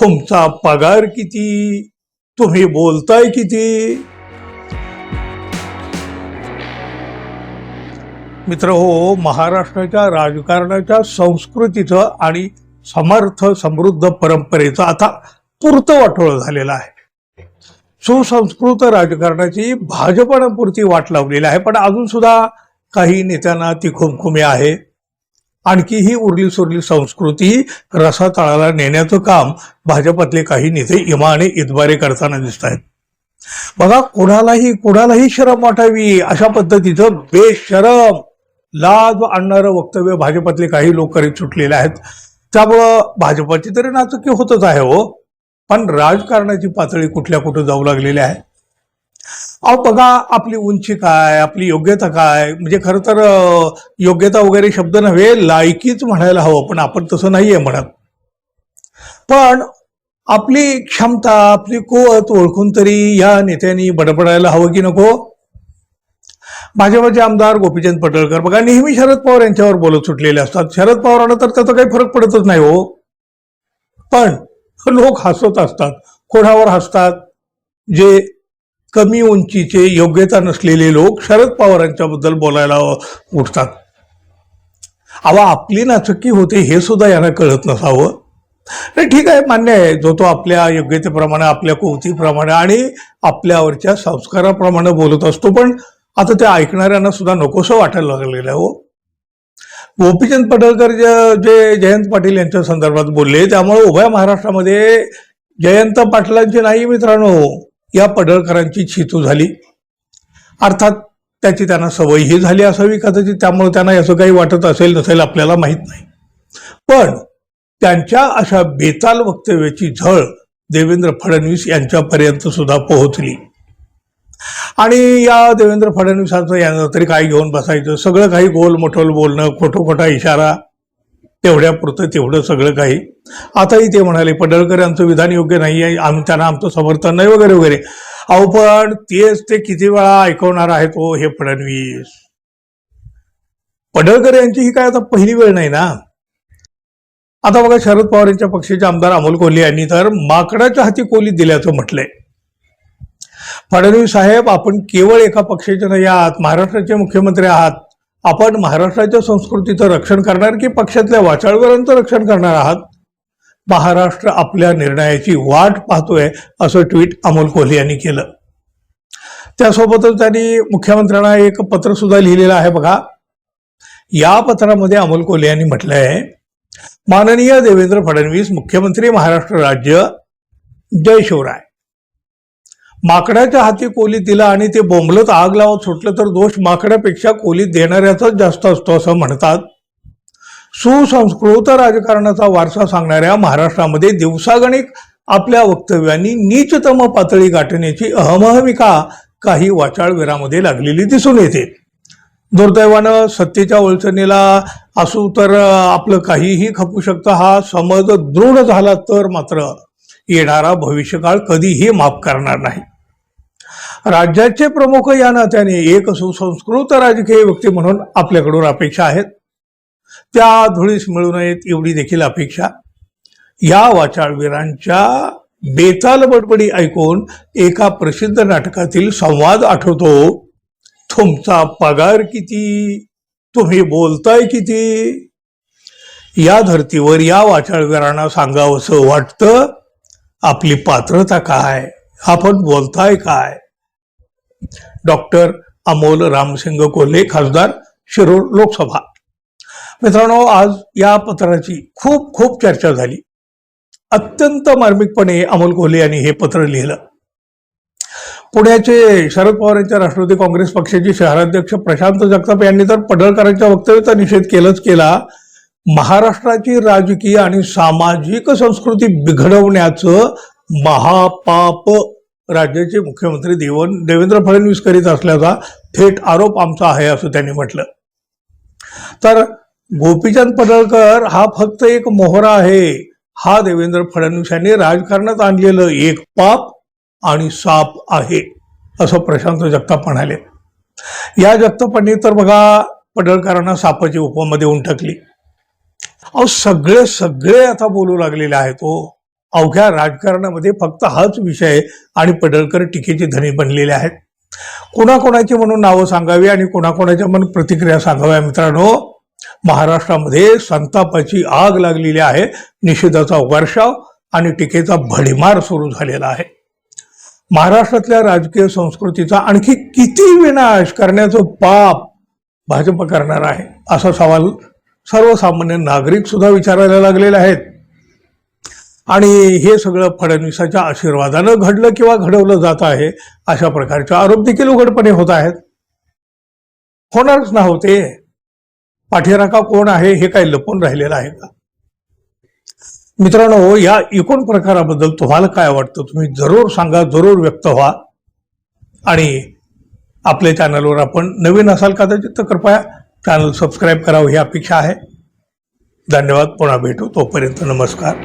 तुमचा पगार किती? तुम्ही बोलताय किती? मित्र हो महाराष्ट्राच्या राजकारणाच्या संस्कृतीचं आणि समर्थ समृद्ध परंपरेचं आता पुरतं वाटोळ झालेलं आहे. सुसंस्कृत राजकारणाची भाजपनापुरती वाट लावलेली आहे पण अजून सुद्धा काही नेत्यांना ती खुमखुमी आहे. आणखी ही उरली सुरली संस्कृती रसातळाला नेण्याचं काम भाजपातले काही नेते इमाने इतबारे करताना दिसत आहेत बघा कोणालाही कोणालाही शरम वाटावी अशा पद्धतीचं बेशरम लाज आणणारं वक्तव्य भाजपातले काही लोक करीत सुटलेले आहेत. त्यामुळं भाजपाची तरी नाचुकी होतच आहे हो. पण राजकारणाची पातळी कुठल्या कुठं जाऊ लागलेली आहे? अहो बघा आपली उंची काय आपली योग्यता काय? म्हणजे खरं तर योग्यता वगैरे शब्द नव्हे लायकीच म्हणायला हवं पण आपण तसं नाहीये म्हणत. पण आपली क्षमता आपली कुवत ओळखून तरी या नेत्यांनी बडबडायला हवं की नको? भाजपाचे आमदार गोपीचंद पडळकर बघा नेहमी शरद पवार यांच्यावर बोलत सुटलेले असतात. शरद पवारांना तर त्याचा काही फरक पडतच नाही हो. पण लोक हसत असतात. कोणावर हसतात? जे कमी उंचीचे योग्यता नसलेले लोक शरद पवारांच्याबद्दल बोलायला उठतात. अवा आपली नाचकी होते हे सुद्धा यांना कळत नसावं. नाही ठीक आहे मान्य आहे. जो तो आपल्या योग्यतेप्रमाणे आपल्या कुवतीप्रमाणे आणि आपल्यावरच्या संस्काराप्रमाणे बोलत असतो पण आता ते ऐकणाऱ्यांना सुद्धा नकोसं वाटायला लागलेलं आहे हो. गोपीचंद पडळकर जे जे जयंत पाटील यांच्या संदर्भात बोलले त्यामुळे उभ्या महाराष्ट्रामध्ये जयंत पाटलांचे नाही मित्रांनो. या पडळकरांची छितू झाली. अर्थात त्याची त्यांना सवयही झाली असावी कदाचित त्यामुळे त्यांना याचं काही वाटत असेल नसेल आपल्याला माहीत नाही. पण त्यांच्या अशा बेताल वक्तव्याची झळ देवेंद्र फडणवीस यांच्यापर्यंत सुद्धा पोहोचली. आणि या देवेंद्र फडणवीसांचं यांना तरी काय घेऊन बसायचं? सगळं काही गोल मोठोल बोलणं खोटं खोटा इशारा तेवढ्यापुरतं तेवढं सगळं काही. आताही ते म्हणाले पडळकर यांचं विधान योग्य नाही आहे आम्ही त्यांना आमचं समर्थन नाही वगैरे वगैरे. अहो पण तेच ते किती वेळा ऐकवणार आहेत हो हे फडणवीस. पडळकर यांची ही काय आता पहिली वेळ नाही ना? आता बघा शरद पवार यांच्या पक्षाचे आमदार अमोल कोल्हे यांनी तर माकडाच्या हाती कोलीत दिल्याचं म्हटलंय. फडणवीस साहेब आपण केवळ एका पक्षाचे नाही आहात महाराष्ट्राचे मुख्यमंत्री आहात. आपण महाराष्ट्राच्या संस्कृतीचं रक्षण करणार की पक्षातल्या वाचाळवरांचं रक्षण करणार आहात? महाराष्ट्र आपल्या निर्णयाची वाट पाहतोय असं ट्विट अमोल कोल्हे यांनी केलं. त्यासोबतच त्यांनी मुख्यमंत्र्यांना एक पत्र सुद्धा लिहिलेलं आहे बघा. या पत्रामध्ये अमोल कोल्हे यांनी म्हटलं आहे माननीय देवेंद्र फडणवीस मुख्यमंत्री महाराष्ट्र राज्य जय शिवराय. माकडाच्या हाती कोली दिला आणि ते बोंबलत आग लावत सुटलं तर दोष माकड्यापेक्षा कोली देणाऱ्याचाच जास्त असतो असं म्हणतात. सुसंस्कृत राजकारणाचा वारसा सांगणाऱ्या महाराष्ट्रामध्ये दिवसागणिक आपल्या वक्तव्यांनी नीचतम पातळी गाठण्याची अहमहमिका काही वाचाळवीरामध्ये लागलेली दिसून येते. दुर्दैवानं सत्तेच्या ओळचणीला असू तर आपलं काहीही खपू शकतं हा समज दृढ झाला तर मात्र येणारा भविष्यकाळ कधीही माफ करणार नाही. राज्याचे प्रमुख या नात्याने एक सुसंस्कृत राजकीय व्यक्ती म्हणून आपल्याकडून अपेक्षा आहेत. त्या धुळीस मिळू नयेत एवढी देखील अपेक्षा. या वाचाळवीरांच्या बेताल बडबडी ऐकून एका प्रसिद्ध नाटकातील संवाद आठवतो. तुमचा पगार किती? तुम्ही बोलताय किती? या धर्तीवर या वाचाळवीरांना सांगावंसं वाटतं. आपली पात्रता काय? आपण बोलताय काय? डॉक्टर अमोल रामसिंग कोल्हे खासदार शिरूर लोकसभा. मित्रांनो आज या पत्राची खूप खूप चर्चा झाली. अत्यंत मार्मिकपणे अमोल कोल्हे यांनी हे पत्र लिहिलं. पुण्याचे शरद पवार यांच्या राष्ट्रवादी काँग्रेस पक्षाचे शहराध्यक्ष प्रशांत जगताप यांनी तर पडळकरांच्या वक्तव्याचा निषेध केलंच केला. महाराष्ट्राची राजकीय आणि सामाजिक संस्कृती बिघडवण्याचं महापाप. राज्याचे मुख्यमंत्री देवन देवेंद्र फडणवीस करीत असल्याचा थेट आरोप आमचा आहे असं त्यांनी म्हटलं. तर गोपीचंद पडळकर हा फक्त एक मोहरा आहे. हा देवेंद्र फडणवीस यांनी राजकारणात आणलेलं एक पाप आणि साप आहे असं प्रशांत जगताप म्हणाले. या जगतापांनी तर बघा पडळकरांना सापाची उपमा देऊन टाकली. अहो सगळे सगळे आता बोलू लागलेले आहेत हो. अवघ्या राजकारणामध्ये फक्त हाच विषय आणि पडळकर टीकेचे धनी बनलेले आहेत. कोणाकोणाची म्हणून नावं सांगावी आणि कोणाकोणाच्या म्हणून प्रतिक्रिया सांगाव्या मित्रांनो? महाराष्ट्रामध्ये संतापाची आग लागलेली आहे. निषेधाचा वर्षाव आणि टीकेचा भडीमार सुरू झालेला आहे. महाराष्ट्रातल्या राजकीय संस्कृतीचा आणखी किती विनाश करण्याचं पाप भाजप करणार आहे असा सवाल सर्वसामान्य नागरिक सुद्धा विचारायला लागलेले आहेत. आणि हे सगळं फडणवीसाच्या आशीर्वादानं घडलं किंवा घडवलं जात आहे अशा प्रकारचे आरोप देखील उघडपणे होत आहेत. होणारच ना होते पाठीराखा कोण आहे हे काही लपून राहिलेलं आहे का? मित्रांनो या एकूण प्रकाराबद्दल तुम्हाला काय वाटतं? तुम्ही जरूर सांगा जरूर व्यक्त व्हा. आणि आपल्या चॅनलवर आपण नवीन असाल कदाचित तर कृपया चॅनल सबस्क्राईब करावं ही अपेक्षा आहे. धन्यवाद. पुन्हा भेटू. तोपर्यंत नमस्कार.